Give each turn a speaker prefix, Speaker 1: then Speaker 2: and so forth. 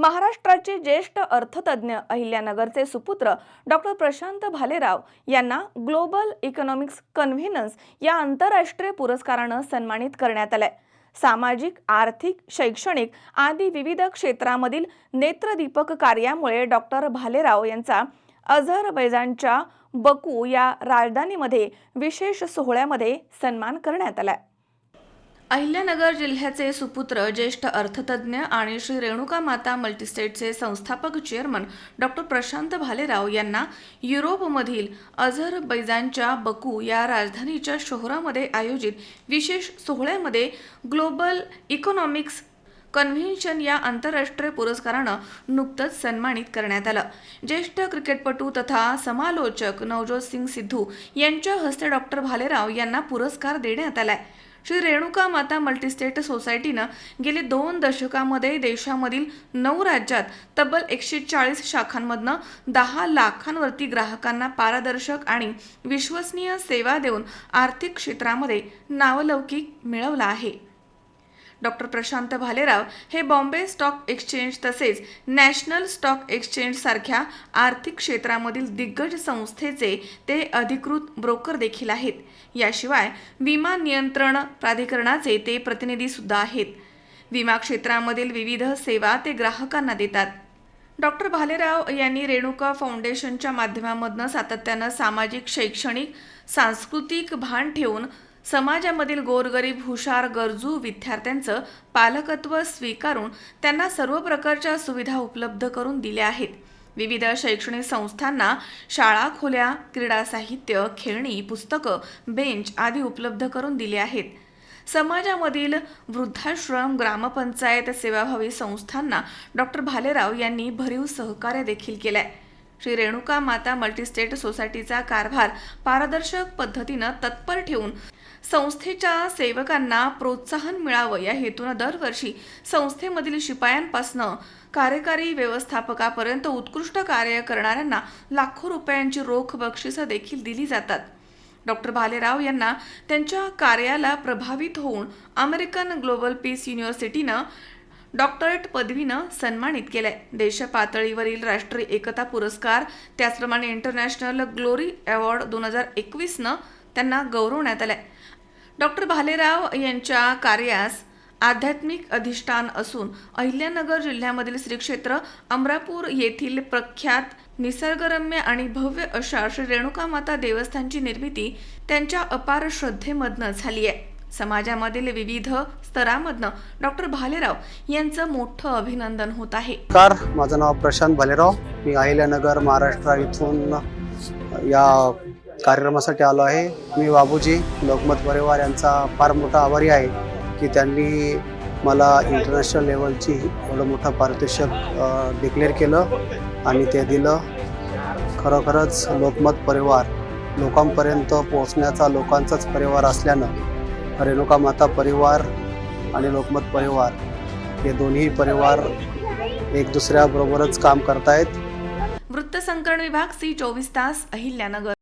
Speaker 1: महाराष्ट्राचे ज्येष्ठ अर्थतज्ज्ञ अहिल्यानगरचे सुपुत्र डॉक्टर प्रशांत भालेराव यांना ग्लोबल इकॉनॉमिक्स कन्व्हेनन्स या आंतरराष्ट्रीय पुरस्कारानं सन्मानित करण्यात आलंय. सामाजिक आर्थिक शैक्षणिक आदी विविध क्षेत्रामधील नेत्रदीपक कार्यामुळे डॉक्टर भालेराव यांचा अझरबैजानच्या बकू या राजधानीमध्ये विशेष सोहळ्यामध्ये सन्मान करण्यात आलाय. अहिल्यानगर जिल्ह्याचे सुपुत्र ज्येष्ठ अर्थतज्ज्ञ आणि श्री रेणुका माता मल्टीस्टेटचे संस्थापक चेअरमन डॉक्टर प्रशांत भालेराव यांना युरोपमधील अझरबैजानच्या बकू या राजधानीच्या शहरामध्ये आयोजित विशेष सोहळ्यामध्ये ग्लोबल इकॉनॉमिक्स कन्व्हेन्शन या आंतरराष्ट्रीय पुरस्कारानं नुकतंच सन्मानित करण्यात आलं. ज्येष्ठ क्रिकेटपटू तथा समालोचक नवजोत सिंग सिद्धू यांच्या हस्ते डॉक्टर भालेराव यांना पुरस्कार देण्यात आलाय. श्री रेणुका माता मल्टीस्टेट सोसायटीनं गेले दोन दशकामध्ये देशामधील नऊ राज्यात तब्बल एकशे चाळीस शाखांमधनं दहा लाखांवरती ग्राहकांना पारदर्शक आणि विश्वसनीय सेवा देऊन आर्थिक क्षेत्रामध्ये नावलौकिक मिळवला आहे. डॉक्टर प्रशांत भालेराव हे बॉम्बे स्टॉक एक्सचेंज तसेच नॅशनल स्टॉक एक्सचेंज सारख्या आर्थिक क्षेत्रामधील दिग्गज संस्थेचे ते अधिकृत ब्रोकर देखील आहेत. याशिवाय विमा नियंत्रण प्राधिकरणाचे ते प्रतिनिधी सुद्धा आहेत. विमा क्षेत्रामधील विविध सेवा ते ग्राहकांना देतात. डॉक्टर भालेराव यांनी रेणुका फाउंडेशनच्या माध्यमामधनं सातत्यानं सामाजिक शैक्षणिक सांस्कृतिक भान ठेवून समाजामधील गोरगरीब हुशार गरजू विद्यार्थ्यांचं पालकत्व स्वीकारून त्यांना सर्व प्रकारच्या सुविधा उपलब्ध करून दिल्या आहेत. विविध शैक्षणिक संस्थांना शाळा खोल्या क्रीडा साहित्य खेळणी पुस्तकं बेंच आदी उपलब्ध करून दिले आहेत. समाजामधील वृद्धाश्रम ग्रामपंचायत सेवाभावी संस्थांना डॉक्टर भालेराव यांनी भरीव सहकार्य देखील आहे श्री रेणुका माता मल्टीस्टेट सोसायटीचा कारभार पारदर्शक पद्धतीनं तत्पर ठेवून संस्थेच्या सेवकांना प्रोत्साहन मिळावं या हेतूनं दरवर्षी संस्थेमधील शिपायांपासनं कार्यकारी व्यवस्थापकापर्यंत उत्कृष्ट कार्य करणाऱ्यांना लाखो रुपयांची रोख बक्षिसं देखील दिली जातात. डॉक्टर भालेराव यांना त्यांच्या कार्याला प्रभावित होऊन अमेरिकन ग्लोबल पीस युनिव्हर्सिटीनं डॉक्टरेट पदवीनं सन्मानित केलंय. देश पातळीवरील राष्ट्रीय एकता पुरस्कार त्याचप्रमाणे इंटरनॅशनल ग्लोरी अवॉर्ड दोन हजार एकवीसनं त्यांना गौरवण्यात आलंय. डॉक्टर भालेराव यांच्या कार्यास आध्यात्मिक अधिष्ठान असून अहिल्यानगर जिल्ह्यामधील श्री क्षेत्र अमरापूर येथील प्रख्यात निसर्गरम्य आणि भव्य अशा श्री रेणुका माता देवस्थानची निर्मिती त्यांच्या अपार श्रद्धेमधनं झाली आहे समाजामधील विविध स्तरामधनं डॉक्टर भालेराव यांचं मोठं अभिनंदन होत आहे.
Speaker 2: माझं नाव प्रशांत भालेराव. मी अहिल्यानगर महाराष्ट्र इथून या कार्यक्रमासाठी आलो आहे. मी बाबूजी लोकमत परिवार यांचा फार मोठा आभारी आहे की त्यांनी मला इंटरनॅशनल लेवलची एवढं मोठं पारितोषिक डिक्लेअर केलं आणि ते दिलं. खरोखरच लोकमत परिवार लोकांपर्यंत पोहोचण्याचा लोकांचाच परिवार असल्यानं रेणुका माता परिवार आणि लोकमत परिवार हे दोन्ही परिवार एक दुसऱ्याबरोबरच काम करतायत.
Speaker 1: वृत्तसंकलन विभाग सी चोवीस तास अहिल्यानगर.